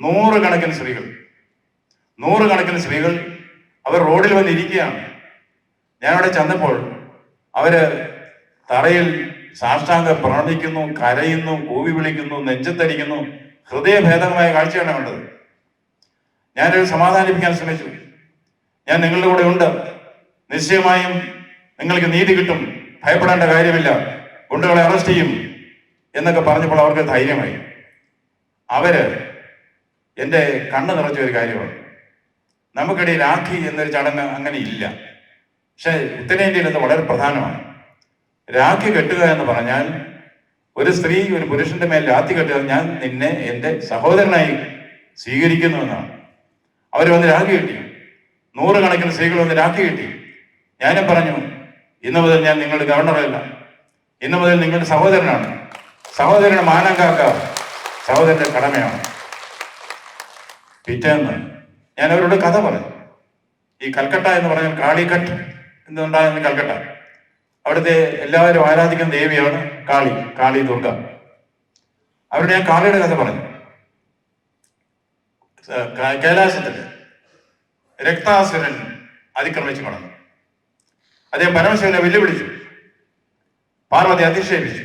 നൂറുകണക്കിന് സ്ത്രീകൾ. നൂറുകണക്കിന് സ്ത്രീകൾ അവർ റോഡിൽ വന്നിരിക്കുകയാണ്. ഞാനവിടെ ചെന്നപ്പോൾ അവർ തറയിൽ സാഷ്ടാംഗം പ്രണമിക്കുന്നു കരയുന്നു കൂവി വിളിക്കുന്നു നെഞ്ചത്തരിക്കുന്നു ഹൃദയഭേദകമായ കാഴ്ചയാണ് കണ്ടത്. ഞാനൊരു സമാധാനിപ്പിക്കാൻ ശ്രമിച്ചു. ഞാൻ നിങ്ങളുടെ കൂടെ ഉണ്ട്. നിശ്ചയമായും നിങ്ങൾക്ക് നീതി കിട്ടും. ഭയപ്പെടേണ്ട കാര്യമില്ല. ഗുണ്ടകളെ അറസ്റ്റ് ചെയ്യും എന്നൊക്കെ പറഞ്ഞപ്പോൾ അവർക്ക് ധൈര്യമായി. അവർ എന്റെ കണ്ണ് നിറച്ച ഒരു കാര്യമാണ്. നമുക്കിടയിൽ രാഖി എന്നൊരു ചടങ്ങ് അങ്ങനെ ഇല്ല. പക്ഷെ ഉത്തരേന്ത്യയിൽ അത് വളരെ പ്രധാനമാണ്. രാഖി കെട്ടുക എന്ന് പറഞ്ഞാൽ ഒരു സ്ത്രീ ഒരു പുരുഷന്റെ മേൽ രാഖി കെട്ടുക ഞാൻ നിന്നെ എന്റെ സഹോദരനായി സ്വീകരിക്കുന്നു എന്നാണ്. അവർ വന്ന് രാഖി കെട്ടി. നൂറുകണക്കിന് സ്ത്രീകൾ വന്ന് രാഖി കെട്ടി. ഞാനും പറഞ്ഞു ഇന്ന് മുതൽ ഞാൻ നിങ്ങളുടെ ഗവർണറല്ല ഇന്ന് മുതൽ നിങ്ങളുടെ സഹോദരനാണ്. സഹോദരന് മാനം കാക്ക. സഹോദരന്റെ കടമയാണ്. പിറ്റേന്ന് ഞാൻ അവരോട് കഥ പറഞ്ഞു. ഈ കൽക്കട്ട എന്ന് പറഞ്ഞാൽ കാളിക്കട്ട് എന്നുണ്ടായിരുന്ന കൽക്കട്ട. അവിടുത്തെ എല്ലാവരും ആരാധിക്കുന്ന ദേവിയാണ് കാളി കാളി ദുർഗ. അവരുടെ ഞാൻ കാളിയുടെ കഥ പറഞ്ഞു. കൈലാസത്തിൽ രക്താസുരൻ അതിക്രമിച്ചു കടന്നു അദ്ദേഹം പരമശിവനെ വെല്ലുവിളിച്ചു. പാർവതി അധിക്ഷേപിച്ചു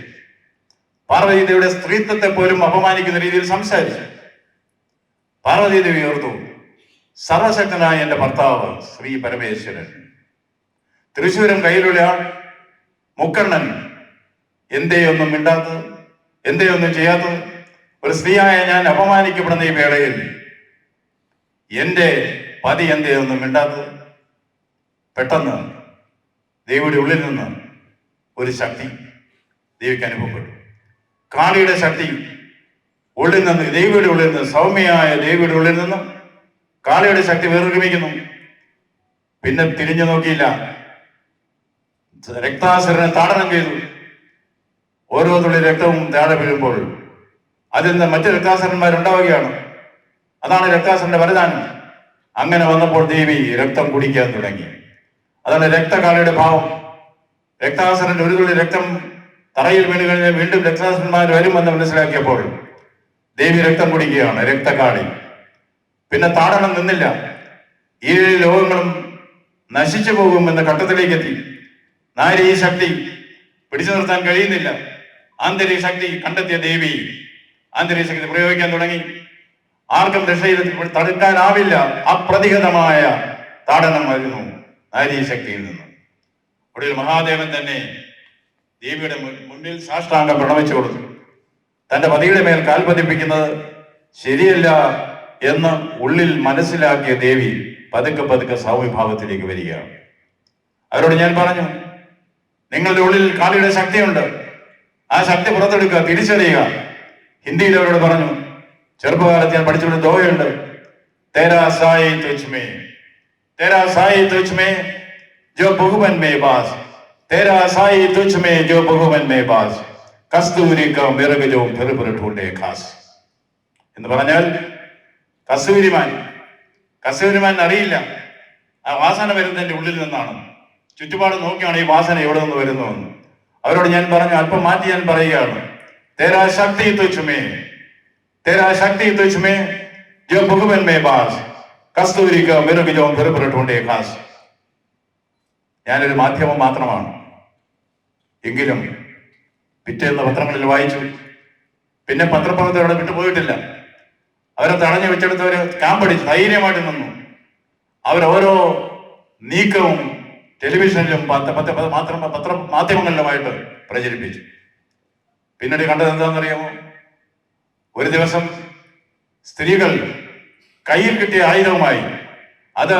പാർവതി ദേവിയുടെ സ്ത്രീത്വത്തെ പോലും അപമാനിക്കുന്ന രീതിയിൽ സംസാരിച്ചു. പാർവതി ദേവി ഓർത്തു സർവശക്തനായ എന്റെ ഭർത്താവ് ശ്രീ പരമേശ്വരൻ. തൃശ്ശൂരം കയ്യിലുള്ള മുക്കണ്ണൻ. എന്തേ ഒന്നും മിണ്ടാത്തത്? എന്തേ ഒന്നും ചെയ്യാത്തത്? ഒരു സ്ത്രീയായ ഞാൻ അപമാനിക്കപ്പെടുന്ന ഈ വേളയിൽ എന്റെ പതി എന്തേ ഒന്നും മിണ്ടാത്തത്? പെട്ടെന്ന് ദേവിയുടെ ഉള്ളിൽ നിന്ന് ഒരു ശക്തി ദേവിക്ക് അനുഭവപ്പെട്ടു. കാളിയുടെ ശക്തി ഉള്ളിൽ നിന്ന് ദേവിയുടെ ഉള്ളിൽ നിന്ന് സൗമ്യമായ ദേവിയുടെ ഉള്ളിൽ നിന്നും കാളയുടെ ശക്തി വേർഗമിക്കുന്നു പിന്നെ തിരിഞ്ഞു നോക്കിയില്ല. രക്താസുരനെ താടനം ചെയ്തു. ഓരോ തുള്ളി രക്തവും താഴെ വീഴുമ്പോൾ അതിൽ നിന്ന് മറ്റു രക്താസുരന്മാരുണ്ടാവുകയാണ് അതാണ് രക്താസുരന്റെ വരദാനം. അങ്ങനെ വന്നപ്പോൾ ദേവി രക്തം കുടിക്കാൻ തുടങ്ങി. അതാണ് രക്തകാളയുടെ ഭാവം. രക്താസുരന്റെ ഒരു തുള്ളി രക്തം തറയിൽ വീണ് കഴിഞ്ഞാൽ വീണ്ടും രക്താസുരന്മാർ വരുമെന്ന് മനസ്സിലാക്കിയപ്പോൾ ദേവി രക്തം കുടിക്കുകയാണ് രക്തകാളി. പിന്നെ താടനം നിന്നില്ല. ഈ ലോകങ്ങളും നശിച്ചു പോകും എന്ന ഘട്ടത്തിലേക്ക് എത്തി നാരി ഈ ശക്തി പിടിച്ചു നിർത്താൻ കഴിയുന്നില്ല. ആന്തരിക ശക്തി കണ്ടെത്തിയ ദേവി ആന്തരിക ശക്തി പ്രയോഗിക്കാൻ തുടങ്ങി. ആർക്കും രക്ഷയിൽ തടുക്കാനാവില്ല. അപ്രതിഹതമായ താടനം വരുന്നു നാരി ശക്തിയിൽ നിന്ന്. ഒടുവിൽ മഹാദേവൻ തന്നെ ദേവിയുടെ മുന്നിൽ സാഷ്ടാംഗം പ്രണമിച്ചു കൊടുത്തു. തന്റെ പതിയുടെ മേൽ കാൽ പതിപ്പിക്കുന്നത് ശരിയല്ല എന്ന് ഉള്ളിൽ മനസ്സിലാക്കിയ ദേവി പതുക്കെ പതുക്കെ സൗമ്യഭാവത്തിലേക്ക് വരികയാണ്. അവരോട് ഞാൻ പറഞ്ഞു നിങ്ങളുടെ ഉള്ളിൽ കാളിയുടെ ശക്തിയുണ്ട്. ആ ശക്തി പുറത്തെടുക്കുക തിരിച്ചറിയുക. ഹിന്ദിയിൽ അവരോട് പറഞ്ഞു ചെറുപ്പകാലത്ത് ഞാൻ പഠിച്ചുകൊണ്ട് ദോയുണ്ട് തേരാ സായി തുച്ഛമേ തേരാ സായി തുച്ഛമേ ജോ ബഹുമൻ മേ ബാസ് തേരാ സായി തുച്ഛമേ ജോ ബഹുമൻ മേ ബാസ്. കസ്തൂരിക്ക മിറകജവും പെറുപെറുട്ടൂണ്ടേ ഖാസ് എന്ന് പറഞ്ഞാൽ കസ്തൂരിമാൻ കസ്തൂരിമാൻ അറിയില്ല. ആ വാസന വരുന്നതിന്റെ ഉള്ളിൽ നിന്നാണ്. ചുറ്റുപാട് നോക്കിയാണ് ഈ വാസന എവിടെ നിന്ന് വരുന്നതെന്ന്. അവരോട് ഞാൻ പറഞ്ഞു അല്പം മാറ്റി ഞാൻ പറയുകയാണ്. തേരാ ശക്തി തുച്ഛമേ. തേരാ ശക്തി തുച്ഛമേ. ജോ ഭഗവൻ ബാസ്. കസ്തൂരിക്ക മിറകജവും പെറുപെറുട്ടൂണ്ടേ ഖാസ് ഞാനൊരു മാധ്യമം മാത്രമാണ്. എങ്കിലും പിറ്റേന്ന് പത്രങ്ങളിൽ വായിച്ചു. പിന്നെ പത്രപ്രവർത്തകർ അവിടെ വിട്ടുപോയിട്ടില്ല അവരെ തടഞ്ഞു വെച്ചെടുത്തവര് കാമ്പടി ധൈര്യമായിട്ട് നിന്നു. അവരോരോ നീക്കവും ടെലിവിഷനിലും മാത്രം പത്ര മാധ്യമങ്ങളിലുമായിട്ട് പ്രചരിപ്പിച്ചു. പിന്നീട് കണ്ടത് എന്താണെന്നറിയാമോ? ഒരു ദിവസം സ്ത്രീകൾ കയ്യിൽ കിട്ടിയ ആയുധവുമായി അത്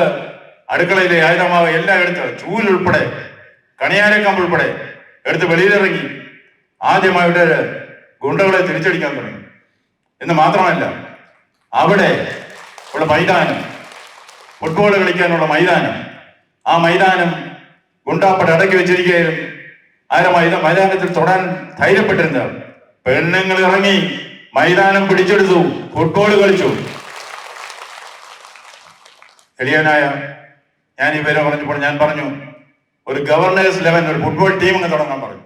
അടുക്കളയിലെ ആയുധമാവ് എല്ലാം എടുത്ത് ചൂലുൾപ്പെടെ കണിയാരക്കമ്പ് ഉൾപ്പെടെ എടുത്ത് വെളിയിലിറങ്ങി ആദ്യമായിട്ട് ഗുണ്ടകളെ തിരിച്ചടിക്കാൻ തുടങ്ങി. എന്ന് മാത്രമല്ല അവിടെ ഉള്ള മൈതാനം ഫുട്ബോൾ കളിക്കാനുള്ള മൈതാനം ആ മൈതാനം ഗുണ്ടാപ്പട അടക്കി വെച്ചിരിക്കുകയും ആരും മൈതാ മൈതാനത്തിൽ തൊടാൻ ധൈര്യപ്പെട്ടിരുന്ന പെണ്ണുങ്ങൾ ഇറങ്ങി മൈതാനം പിടിച്ചെടുത്തു ഫുട്ബോൾ കളിച്ചു. എളിയനായ ഞാൻ ഈ പേര് പറഞ്ഞപ്പോൾ ഞാൻ പറഞ്ഞു ഒരു ഗവർണേഴ്സ് ലെവൻ ഒരു ഫുട്ബോൾ ടീം അങ്ങ് തുടങ്ങാൻ പറഞ്ഞു.